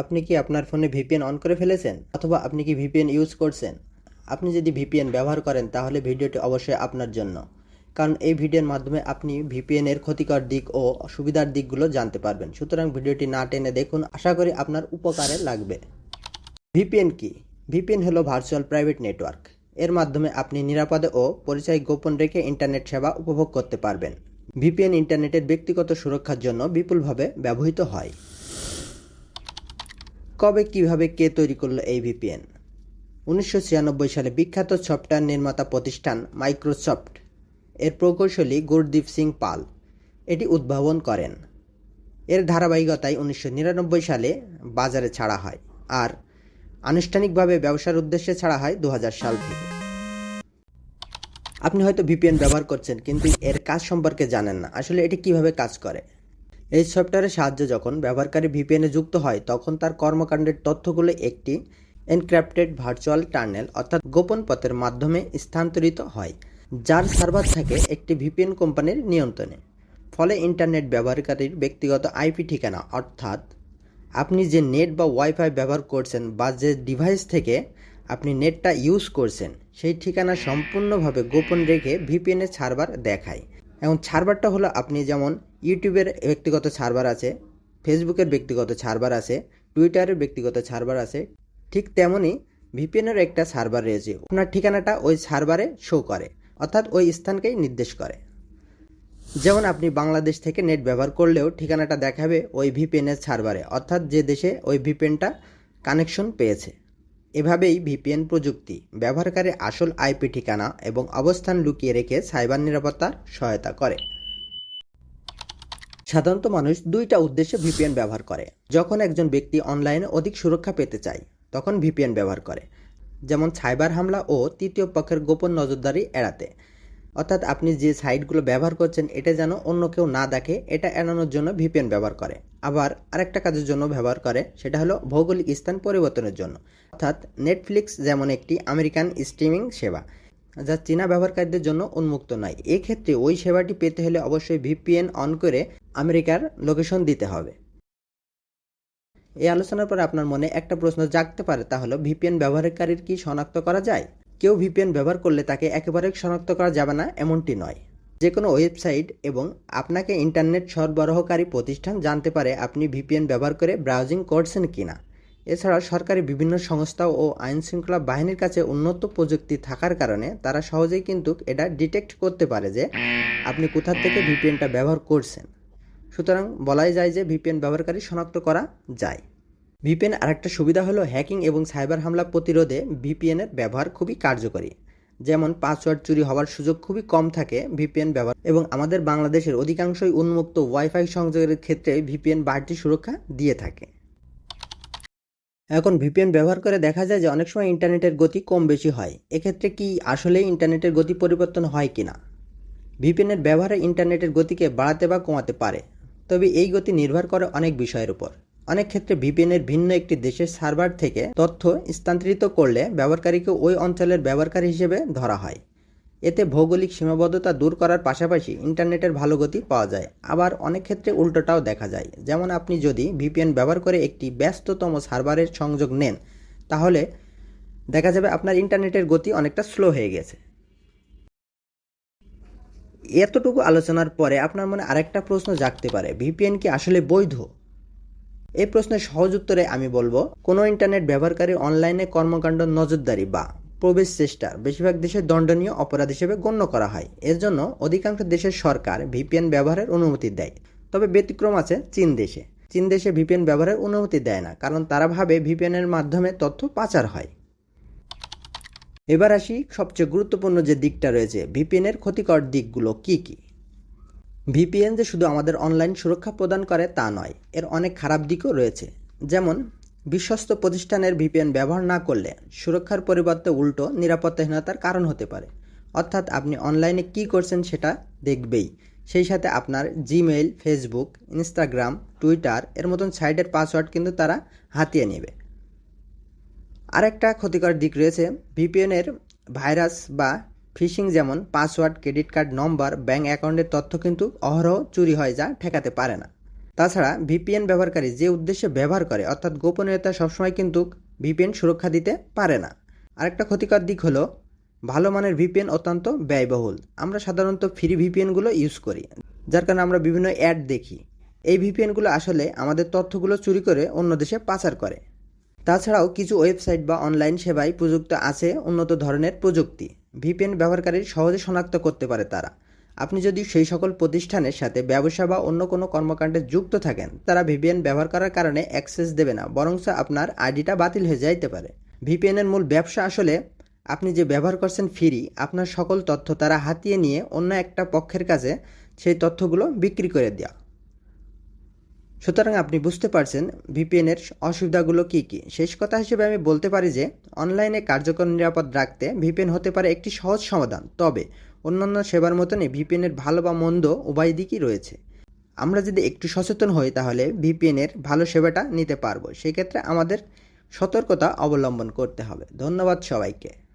আপনি কি আপনার ফোনে ভিপিএন অন করে ফেলেছেন? অথবা আপনি কি ভিপিএন ইউজ করছেন? আপনি যদি ভিপিএন ব্যবহার করেন, তাহলে ভিডিওটি অবশ্যই আপনার জন্য। কারণ এই ভিডিওর মাধ্যমে আপনি ভিপিএন এর ক্ষতিকর দিক ও সুবিধার দিকগুলো জানতে পারবেন। সুতরাং ভিডিওটি না টেনে দেখুন, আশা করি আপনার উপকারে লাগবে। ভিপিএন কি? ভিপিএন হলো ভার্চুয়াল প্রাইভেট নেটওয়ার্ক। এর মাধ্যমে আপনি নিরাপদে ও পরিচয় গোপন রেখে ইন্টারনেট সেবা উপভোগ করতে পারবেন। ভিপিএন ইন্টারনেটের ব্যক্তিগত সুরক্ষার জন্য বিপুলভাবে ব্যবহৃত হয়। কবে, কীভাবে, কে তৈরি করল এই ভিপিএন উনিশশো ছিয়ানব্বই সালে বিখ্যাত সফটওয়্যার নির্মাতা প্রতিষ্ঠান মাইক্রোসফট। এর প্রকৌশলী গুরদীপ সিং পাল। এটি উদ্ভাবন করেন। এর ধারাবাহিকতায় উনিশশো নিরানব্বই সালে বাজারে ছাড়া হয় আর আনুষ্ঠানিকভাবে ব্যবসার উদ্দেশ্যে ছাড়া হয় দু হাজার সাল থেকে। আপনি হয়তো ভিপিএন ব্যবহার করছেন, কিন্তু এর কাজ সম্পর্কে জানেন না। আসলে এটি কীভাবে কাজ করে? এই সফটওয়্যারের সাহায্যে যখন ব্যবহারকারী ভিপিএনে যুক্ত হয়, তখন তার কর্মকাণ্ডের তথ্যগুলো একটি এনক্রিপ্টেড ভার্চুয়াল টার্নেল অর্থাৎ গোপন পথের মাধ্যমে স্থানান্তরিত হয়, যার সার্ভার থাকে একটি ভিপিএন কোম্পানির নিয়ন্ত্রণে। ফলে ইন্টারনেট ব্যবহারকারীর ব্যক্তিগত আইপি ঠিকানা অর্থাৎ আপনি যে নেট বা ওয়াইফাই ব্যবহার করছেন বা যে ডিভাইস থেকে আপনি নেটটা ইউজ করছেন, সেই ঠিকানা সম্পূর্ণভাবে গোপন রেখে ভিপিএনের সার্ভার দেখায়। এখন সার্ভারটা হলো আপনি যেমন ইউটিউবের ব্যক্তিগত সার্ভার আছে, ফেসবুকের ব্যক্তিগত সার্ভার আছে, টুইটারের ব্যক্তিগত সার্ভার আছে, ঠিক তেমনই ভিপিএনের একটা সার্ভার রয়েছে। আপনার ঠিকানাটা ওই সার্ভারে শো করে, অর্থাৎ ওই স্থানকেই নির্দেশ করে। যেমন আপনি বাংলাদেশ থেকে নেট ব্যবহার করলেও ঠিকানাটা দেখাবে ওই ভিপিএনের সার্ভারে, অর্থাৎ যে দেশে ওই ভিপিএনটা কানেকশন পেয়েছে। এভাবেই ভিপিএন প্রযুক্তি, ব্যবহারকারীর আসল আইপি ঠিকানা এবং অবস্থান লুকিয়ে রেখে সাইবার নিরাপত্তার সহায়তা করে। সাধারণত মানুষ দুইটা উদ্দেশ্যে ভিপিএন ব্যবহার করে। যখন একজন ব্যক্তি অনলাইনে অধিক সুরক্ষা পেতে চায়, তখন ভিপিএন ব্যবহার করে। যেমন সাইবার হামলা ও তৃতীয় পক্ষের গোপন নজরদারি এড়াতে। অর্থাৎ আপনি যে সাইটগুলো ব্যবহার করছেন, এটা যেন অন্য কেউ না দেখে, এটা এড়ানোর জন্য ভিপিএন ব্যবহার করে। আবার আরেকটা কাজের জন্য ব্যবহার করে, সেটা হলো ভৌগোলিক স্থান পরিবর্তনের জন্য। অর্থাৎ নেটফ্লিক্স যেমন একটি আমেরিকান স্ট্রিমিং সেবা, যা চীনা ব্যবহারকারীদের জন্য উন্মুক্ত নয়। এক্ষেত্রে ওই সেবাটি পেতে হলে অবশ্যই ভিপিএন অন করে আমেরিকার লোকেশন দিতে হবে। এই আলোচনার পর আপনার মনে একটা প্রশ্ন জাগতে পারে, তা হলো, ভিপিএন ব্যবহারকারীর কি শনাক্ত করা যায়? কেউ ভিপিএন ব্যবহার করলে তাকে একেবারে শনাক্ত করা যাবে না, এমনটি নয়। যে কোনো ওয়েবসাইট এবং আপনাকে ইন্টারনেট সরবরাহকারী প্রতিষ্ঠান জানতে পারে আপনি ভিপিএন ব্যবহার করে ব্রাউজিং করছেন কিনা। এছাড়া সরকারি বিভিন্ন সংস্থা ও আইন শৃঙ্খলা বাহিনীর কাছে উন্নত প্রযুক্তি থাকার কারণে তারা সহজেই কিন্তু এটা ডিটেক্ট করতে পারে যে আপনি কোথা থেকে ভিপিএনটা ব্যবহার করছেন। সুতরাং বলাই যায় যে ভিপিএন ব্যবহারকারী শনাক্ত করা যায়। ভিপিএন আরেকটা সুবিধা হলো হ্যাকিং এবং সাইবার হামলা প্রতিরোধে ভিপিএনের ব্যবহার খুবই কার্যকরী। যেমন পাসওয়ার্ড চুরি হওয়ার সুযোগ খুবই কম থাকে ভিপিএন ব্যবহার এবং আমাদের বাংলাদেশের অধিকাংশই উন্মুক্ত ওয়াইফাই সংযোগের ক্ষেত্রে ভিপিএন বাড়তি সুরক্ষা দিয়ে থাকে। এখন ভিপিএন ব্যবহার করে দেখা যায় যে অনেক সময় ইন্টারনেটের গতি কম বেশি হয়। এক্ষেত্রে কি আসলেই ইন্টারনেটের গতি পরিবর্তন হয় কিনা? ভিপিএনের ব্যবহারে ইন্টারনেটের গতিকে বাড়াতে বা কমাতে পারে। তবে এই গতি নির্ভর করে অনেক বিষয়ের উপর। অনেক ক্ষেত্রে ভিপিএনের ভিন্ন একটি দেশের সার্ভার থেকে তথ্য স্থানান্তরিত করলে ব্যবহারকারীকে ওই অঞ্চলের ব্যবহারকারী হিসেবে ধরা হয়। এতে ভৌগোলিক সীমাবদ্ধতা দূর করার পাশাপাশি ইন্টারনেটের ভালো গতি পাওয়া যায়। আবার অনেক ক্ষেত্রে উল্টোটাও দেখা যায়। যেমন আপনি যদি ভিপিএন ব্যবহার করে একটি ব্যস্ততম সার্ভারের সংযোগ নেন, তাহলে দেখা যাবে আপনার ইন্টারনেটের গতি অনেকটা স্লো হয়ে গেছে। এতটুকু আলোচনার পরে আপনার মনে আরেকটা প্রশ্ন জাগতে পারে। ভিপিএন কি আসলে বৈধ? এই প্রশ্নের সহজ উত্তরে আমি বলব, কোনো ইন্টারনেট ব্যবহারকারী অনলাইনে কর্মকাণ্ড নজরদারি বা প্রবেশ চেষ্টার বেশিরভাগ দেশে দণ্ডনীয় অপরাধ হিসেবে গণ্য করা হয়। এর জন্য অধিকাংশ দেশের সরকার ভিপিএন ব্যবহারের অনুমতি দেয়। তবে ব্যতিক্রম আছে চীন দেশে। চীন দেশে ভিপিএন ব্যবহারের অনুমতি দেয় না, কারণ তারা ভাবে ভিপিএনের মাধ্যমে তথ্য পাচার হয়। এবার আসি সবচেয়ে গুরুত্বপূর্ণ যে দিকটা রয়েছে, ভিপিএনের ক্ষতিকর দিকগুলো কি কি? ভিপিএন যে শুধু আমাদের অনলাইন সুরক্ষা প্রদান করে তা নয়, এর অনেক খারাপ দিকও রয়েছে। যেমন, বিশ্বস্ত প্রতিষ্ঠানের ভিপিএন ব্যবহার না করলে সুরক্ষার পরিবর্তে উল্টো নিরাপত্তাহীনতার কারণ হতে পারে। অর্থাৎ আপনি অনলাইনে কি করছেন সেটা দেখবেই। সেই সাথে আপনার জিমেইল, ফেসবুক, ইনস্টাগ্রাম, টুইটার, এর মতন সাইটের পাসওয়ার্ড কিন্তু তারা হাতিয়ে নেবে। আরেকটা ক্ষতিকর দিক রয়েছে, ভিপিএনের ভাইরাস বা ফিশিং যেমন পাসওয়ার্ড ক্রেডিট কার্ড নম্বর ব্যাঙ্ক অ্যাকাউন্টের তথ্য কিন্তু অহরহ চুরি হয় যা ঠেকাতে পারে না। তাছাড়া ভিপিএন ব্যবহারকারী যে উদ্দেশ্যে ব্যবহার করে, অর্থাৎ গোপনীয়তা সবসময় কিন্তু ভিপিএন সুরক্ষা দিতে পারে না। আরেকটা ক্ষতিকর দিক হলো, ভালো মানের ভিপিএন অত্যন্ত ব্যয়বহুল। আমরা সাধারণত ফ্রি ভিপিএনগুলো ইউজ করি, যার কারণে আমরা বিভিন্ন অ্যাড দেখি। এই ভিপিএনগুলো আসলে আমাদের তথ্যগুলো চুরি করে অন্য দেশে পাচার করে। তাছাড়াও কিছু ওয়েবসাইট বা অনলাইন সেবায় প্রযুক্ত আছে উন্নত ধরনের প্রযুক্তি। ভিপিএন ব্যবহারকারী সহজে শনাক্ত করতে পারে তারা। আপনি যদি সেই সকল প্রতিষ্ঠানের সাথে ব্যবসা বা অন্য কোনো কর্মকাণ্ডে যুক্ত থাকেন, তারা ভিপিএন ব্যবহার করার কারণে অ্যাক্সেস দেবে না বরঞ্চ আপনার আইডিটা বাতিল হয়ে যাইতে পারে। ভিপিএনের মূল ব্যবসা আসলে আপনি যে ব্যবহার করছেন ফ্রি, আপনার সকল তথ্য তারা হাতিয়ে নিয়ে অন্য একটা পক্ষের কাছে সেই তথ্যগুলো বিক্রি করে দেওয়া। সুতরাং আপনি বুঝতে পারছেন ভিপিএনের অসুবিধাগুলো কী কী। শেষ কথা হিসেবে আমি বলতে পারি যে, অনলাইনে কার্যকর নিরাপদ রাখতে ভিপিএন হতে পারে একটি সহজ সমাধান। তবে, অন্যান্য সেবার মতনই ভিপিএনের ভালো বা মন্দ উভয় দিকই রয়েছে। আমরা যদি একটু সচেতন হই, তাহলে ভিপিএনের ভালো সেবাটা নিতে পারব। সেক্ষেত্রে আমাদের সতর্কতা অবলম্বন করতে হবে। ধন্যবাদ সবাইকে।